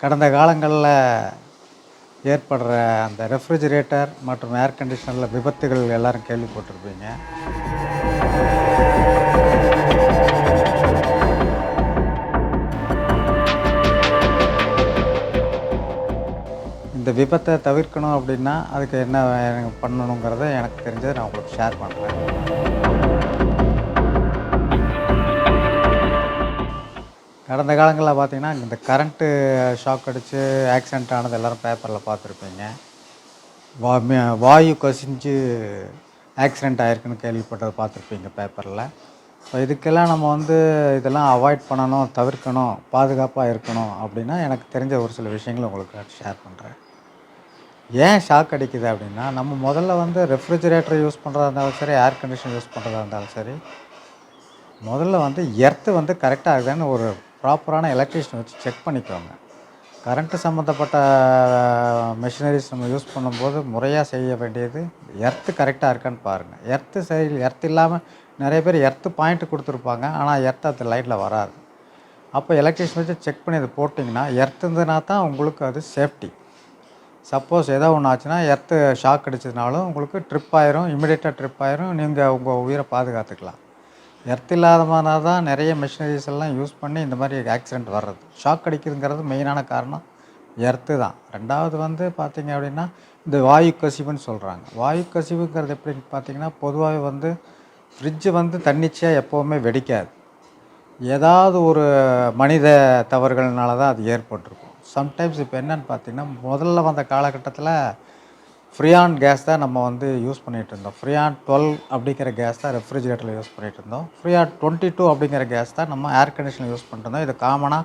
கடந்த காலங்களில் ஏற்படுற அந்த ரெஃப்ரிஜிரேட்டர் மற்றும் ஏர் கண்டிஷனரில் விபத்துகள் எல்லாரும் கேள்விப்பட்டிருப்பீங்க. இந்த விபத்தை தவிர்க்கணும் அப்படின்னா அதுக்கு என்ன பண்ணணுங்கிறத எனக்கு தெரிஞ்சதை நான் உங்களுக்கு ஷேர் பண்ணுறேன் கடந்த காலங்களில் பார்த்தீங்கன்னா இந்த கரண்ட்டு ஷாக் அடித்து ஆக்சிடென்ட் ஆனது எல்லோரும் பேப்பரில் பார்த்துருப்பீங்க. வா வாயு கசிஞ்சு ஆக்சிடென்ட் ஆயிருக்குன்னு கேள்விப்பட்டதை பார்த்துருப்பீங்க பேப்பரில் இப்போ இதுக்கெல்லாம் நம்ம வந்து இதெல்லாம் அவாய்ட் பண்ணணும் தவிர்க்கணும் பாதுகாப்பாக இருக்கணும் அப்படின்னா எனக்கு தெரிஞ்ச ஒரு சில விஷயங்களை உங்களுக்கு ஷேர் பண்ணுறேன் ஏன் ஷாக் அடிக்குது அப்படின்னா நம்ம முதல்ல வந்து ரெஃப்ரிஜரேட்டர் யூஸ் பண்ணுறதா இருந்தாலும் சரி ஏர் கண்டிஷன் யூஸ் பண்ணுறதா இருந்தாலும் சரி முதல்ல வந்து எர்த்து வந்து கரெக்டாக இருக்குதான்னு ஒரு ப்ராப்பரான எலக்ட்ரிஷியன் வச்சு செக் பண்ணிக்கோங்க. கரண்ட்டு சம்மந்தப்பட்ட மிஷினரிஸ் நம்ம யூஸ் பண்ணும்போது முறையாக செய்ய வேண்டியது எர்த்து கரெக்டாக இருக்கான்னு பாருங்கள் எர்த்து சரி எர்த் இல்லாமல் நிறைய பேர் எர்த்து பாயிண்ட் கொடுத்துருப்பாங்க. ஆனால் எர்த்து அது லைட்டில் வராது. அப்போ எலக்ட்ரிஷியன் வச்சு செக் பண்ணி அதை போட்டிங்கன்னா எர்த்துனா தான் உங்களுக்கு அது சேஃப்டி சப்போஸ் ஏதோ ஒன்று ஆச்சுன்னா எர்த்து ஷாக் அடிச்சதுனாலும் உங்களுக்கு ட்ரிப் ஆயிரும் இமிடியேட்டாக ட்ரிப் ஆயிரும். நீங்கள் உங்கள் உயிரை பாதுகாத்துக்கலாம். எர்த் இல்லாதமானால் தான் நிறைய மிஷினரிஸ் எல்லாம் யூஸ் பண்ணி இந்த மாதிரி ஆக்சிடெண்ட் வர்றது. ஷாக் அடிக்குதுங்கிறது மெயினான காரணம் எர்த்து தான். ரெண்டாவது வந்து பார்த்திங்க அப்படின்னா இந்த வாயு கசிவுன்னு சொல்கிறாங்க வாயு கசிவுங்கிறது எப்படின்னு பார்த்தீங்கன்னா பொதுவாகவே வந்து ஃப்ரிட்ஜு வந்து தன்னிச்சையாக எப்போவுமே வெடிக்காது. ஏதாவது ஒரு மனித தவறுகள்னால தான் அது ஏற்பட்டிருக்கும். சம்டைம்ஸ் இப்போ என்னன்னு பார்த்திங்கன்னா முதல்ல வந்த காலகட்டத்தில் ஃப்ரீயான் கேஸ் தான் நம்ம வந்து யூஸ் பண்ணிகிட்டு இருந்தோம். ஃப்ரீயான் டுவெல் அப்படிங்கிற கேஸ் தான் ரெஃப்ரிஜிரேட்டரில் யூஸ் பண்ணிகிட்டு இருந்தோம். ஃப்ரீயான் டுவெண்ட்டி டூ அப்படிங்கிற கேஸ் தான் நம்ம ஏர் கண்டிஷனில் யூஸ் பண்ணிட்டு இருந்தோம். இது காமனாக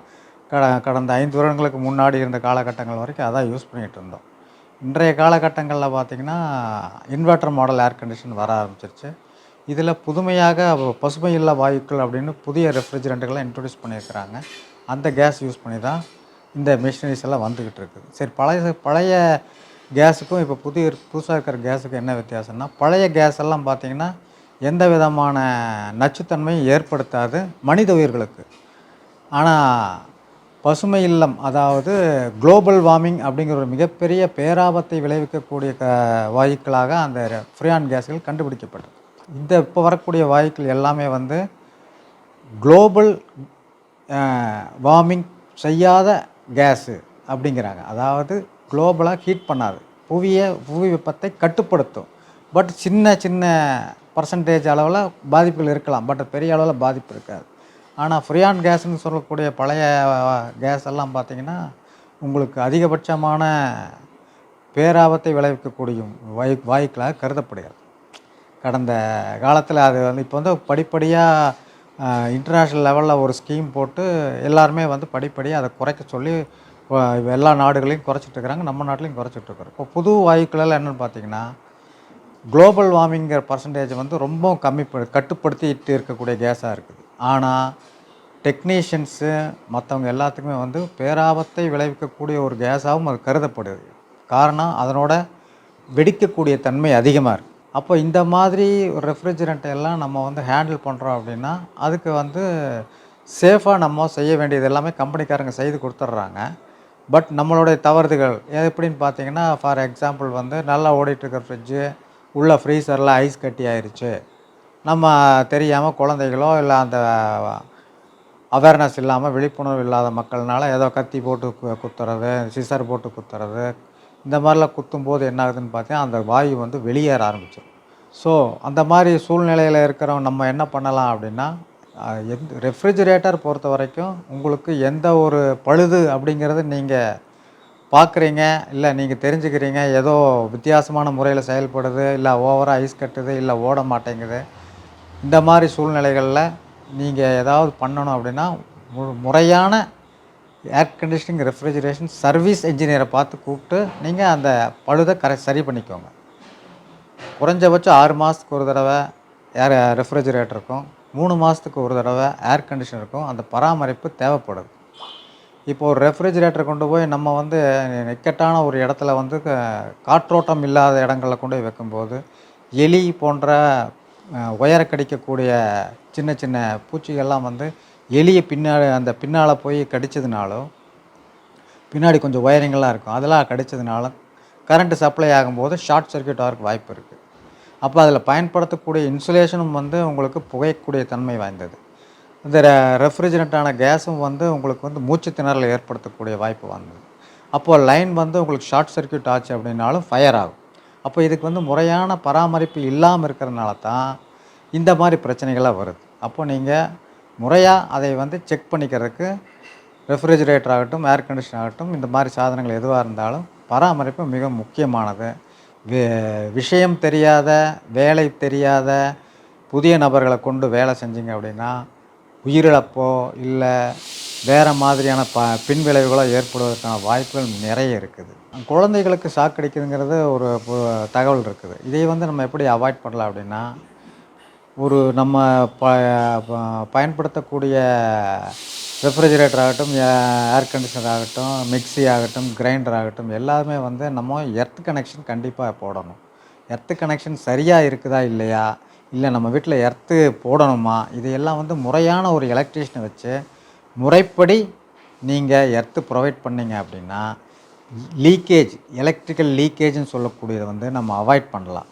கட கடந்த ஐந்து வருடங்களுக்கு முன்னாடி இருந்த காலகட்டங்கள் வரைக்கும் அதான் யூஸ் பண்ணிகிட்டு இருந்தோம். இன்றைய காலகட்டங்களில் பார்த்திங்கன்னா இன்வெர்ட்டர் மாடல் ஏர் கண்டிஷன் வர ஆரம்பிச்சிருச்சு. இதில் புதுமையாக பசுமை இல்லா வாயுக்கள் அப்படின்னு புதிய ரெஃப்ரிஜரண்ட்டுகளை இன்ட்ரடியூஸ் பண்ணியிருக்கிறாங்க. அந்த கேஸ் யூஸ் பண்ணி தான் இந்த மிஷினரிஸ் எல்லாம் வந்துக்கிட்டு இருக்குது. சரி பழைய பழைய கேஸுக்கும் இப்போ புது புதுசாக இருக்கிற கேஸுக்கும் என்ன வித்தியாசம்னா பழைய கேஸ் எல்லாம் பார்த்திங்கன்னா எந்த விதமான நச்சுத்தன்மையும் ஏற்படுத்தாது மனித உயிர்களுக்கு. ஆனால் பசுமை இல்லம் அதாவது குளோபல் வார்மிங் அப்படிங்கிற ஒரு மிகப்பெரிய பேராபத்தை விளைவிக்கக்கூடிய க வாயுக்களாக அந்த ஃப்ரியான் கேஸ்கள் கண்டுபிடிக்கப்பட்டது. இந்த இப்போ வரக்கூடிய வாயுக்கள் எல்லாமே வந்து குளோபல் வார்மிங் செய்யாத கேஸு அப்படிங்கிறாங்க. அதாவது குளோபலாக ஹீட் பண்ணாது. புவியை புவி வெப்பத்தை கட்டுப்படுத்தும். பட் சின்ன சின்ன பர்சன்டேஜ் அளவில் பாதிப்புகள் இருக்கலாம். பட் பெரிய அளவில் பாதிப்பு இருக்காது. ஆனால் ஃப்ரியான் கேஸ்னு சொல்லக்கூடிய பழைய கேஸ் எல்லாம் பார்த்தீங்கன்னா உங்களுக்கு அதிகபட்சமான பேராபத்தை விளைவிக்கக்கூடிய வாயு வாயுக்களாக கருதப்படுகிறது. கடந்த காலத்தில் அது வந்து இப்போ வந்து படிப்படியாக இன்டர்நேஷ்னல் லெவலில் ஒரு ஸ்கீம் போட்டு எல்லாருமே வந்து படிப்படியாக அதை குறைக்க சொல்லி எல்லா நாடுகளையும் குறைச்சிட்டு இருக்கிறாங்க நம்ம நாட்டிலையும் குறைச்சிட்டு இருக்கிறோம் இப்போ புது வாயுக்கள் என்னென்னு பார்த்தீங்கன்னா குளோபல் வார்மிங்கிற பர்சன்டேஜ் வந்து ரொம்ப கம்மி ப- கட்டுப்படுத்திட்டு இருக்கக்கூடிய கேஸாக இருக்குது. ஆனால் டெக்னீஷியன்ஸு மற்றவங்க எல்லாத்துக்குமே வந்து பேராபத்தை விளைவிக்கக்கூடிய ஒரு கேஸாகவும் அது கருதப்படுது காரணம் அதனோட வெடிக்கக்கூடிய தன்மை அதிகமாக இருக்குது அப்போ இந்த மாதிரி ஒரு ரெஃப்ரிஜரண்ட்டை எல்லாம் நம்ம வந்து ஹேண்டில் பண்ணுறோம் அப்படின்னா அதுக்கு வந்து சேஃபாக நம்ம செய்ய வேண்டியது எல்லாமே கம்பெனிக்காரங்க செய்து கொடுத்துட்றாங்க. பட் நம்மளுடைய தவறுகள் எப்படின்னு பார்த்தீங்கன்னா ஃபார் எக்ஸாம்பிள் வந்து நல்லா ஓடிட்டு இருக்கிற ஃப்ரிட்ஜு உள்ள ஃப்ரீசரில் ஐஸ் கட்டி ஆயிடுச்சு நம்ம தெரியாமல் குழந்தைகளோ இல்லை அந்த அவேர்னஸ் இல்லாமல் விழிப்புணர்வு இல்லாத மக்கள்னால ஏதோ கத்தி போட்டு கு- குத்துறது சிசர் போட்டு குத்துறது இந்த மாதிரிலாம் குத்தும்போது என்ன ஆகுதுன்னு பார்த்தீங்கன்னா அந்த வாயு வந்து வெளியேற ஆரம்பிச்சிடும் ஸோ அந்த மாதிரி சூழ்நிலையில் இருக்கிறவங்க நம்ம என்ன பண்ணலாம் அப்படின்னா எந்த ரெஃப்ரிஜிரேட்டர் பொறுத்த வரைக்கும் உங்களுக்கு எந்த ஒரு பழுது அப்படிங்கிறது நீங்கள் பார்க்குறீங்க இல்லை நீங்கள் தெரிஞ்சுக்கிறீங்க ஏதோ வித்தியாசமான முறையில் செயல்படுது இல்லை ஓவராக ஐஸ் கட்டுது இல்லை ஓட மாட்டேங்குது. இந்த மாதிரி சூழ்நிலைகளில் நீங்கள் ஏதாவது பண்ணணும் அப்படின்னா மு- முறையான ஏர் கண்டிஷனிங் ரெஃப்ரிஜரேஷன் சர்வீஸ் இன்ஜினியரை பார்த்து கூப்பிட்டு நீங்கள் அந்த பழுதை கரை சரி பண்ணிக்கோங்க. குறைஞ்சபட்சம் ஆறு மாதத்துக்கு ஒரு தடவை ஏர் ரெஃப்ரிஜிரேட்டருக்கும் மூணு மாதத்துக்கு ஒரு தடவை ஏர் கண்டிஷன் இருக்கும். அந்த பராமரிப்பு தேவைப்படுது. இப்போ ஒரு ரெஃப்ரிஜிரேட்டர் கொண்டு போய் நம்ம வந்து இக்கட்டான ஒரு இடத்துல வந்து காற்றோட்டம் இல்லாத இடங்களில் கொண்டு போய் வைக்கும்போது எலி போன்ற உயர கடிக்கக்கூடிய சின்ன சின்ன பூச்சிகள்லாம் வந்து எலியை பின்னாடி அந்த பின்னால் போய் கடித்ததுனாலும் பின்னாடி கொஞ்சம் ஒயரிங்கெல்லாம் இருக்கும். அதெல்லாம் கடித்ததுனாலும் கரண்ட்டு சப்ளை ஆகும்போது ஷார்ட் சர்க்யூட் ஆகிறதுக்கு வாய்ப்பு இருக்குது அப்போ அதில் பயன்படுத்தக்கூடிய இன்சுலேஷனும் வந்து உங்களுக்கு புகையக்கூடிய தன்மை வாய்ந்தது. இந்த ரெஃப்ரிஜரண்ட்டான கேஸும் வந்து உங்களுக்கு வந்து மூச்சு திணறலை ஏற்படுத்தக்கூடிய வாய்ப்பு வந்தது. அப்போது லைன் வந்து உங்களுக்கு ஷார்ட் சர்க்யூட் ஆச்சு அப்படின்னாலும் ஃபயர் ஆகும். அப்போ இதுக்கு வந்து முறையான பராமரிப்பு இல்லாமல் இருக்கிறதுனால தான் இந்த மாதிரி பிரச்சனைகளாக வருது. அப்போ நீங்கள் முறையாக அதை வந்து செக் பண்ணிக்கிறதுக்கு ரெஃப்ரிஜரேட்டர் ஆகட்டும் ஏர் கண்டிஷன் ஆகட்டும் இந்த மாதிரி சாதனங்கள் எதுவாக இருந்தாலும் பராமரிப்பு மிக முக்கியமானது. விஷயம் தெரியாத வேலை தெரியாத புதிய நபர்களை கொண்டு வேலை செஞ்சீங்க அப்படின்னா உயிரிழப்போ இல்லை வேறு மாதிரியான ப பின்விளைவுகளோ ஏற்படுவதற்கான வாய்ப்புகள் நிறைய இருக்குது. குழந்தைகளுக்கு சாக்கடிக்குதுங்கிறது ஒரு தகவல் இருக்குது. இதை வந்து நம்ம எப்படி அவாய்ட் பண்ணலாம் அப்படின்னா ஒரு நம்ம ப ப- பயன்படுத்தக்கூடிய ரெஃப்ரிஜரேட்டர் ஆகட்டும் ஏர் கண்டிஷனர் ஆகட்டும் மிக்சி ஆகட்டும் கிரைண்டர் ஆகட்டும் எல்லாமே வந்து நம்ம எர்த் கனெக்ஷன் கண்டிப்பாக போடணும். எர்த்து கனெக்ஷன் சரியாக இருக்குதா இல்லையா? இல்லை நம்ம வீட்டில் எர்த்து போடணுமா? இதையெல்லாம் வந்து முறையான ஒரு எலக்ட்ரீஷியனை வச்சு முறைப்படி நீங்கள் எர்த்து ப்ரொவைட் பண்ணீங்க அப்படின்னா லீக்கேஜ் எலக்ட்ரிக்கல் லீக்கேஜ்னு சொல்லக்கூடியதை வந்து நம்ம அவாய்ட் பண்ணலாம்.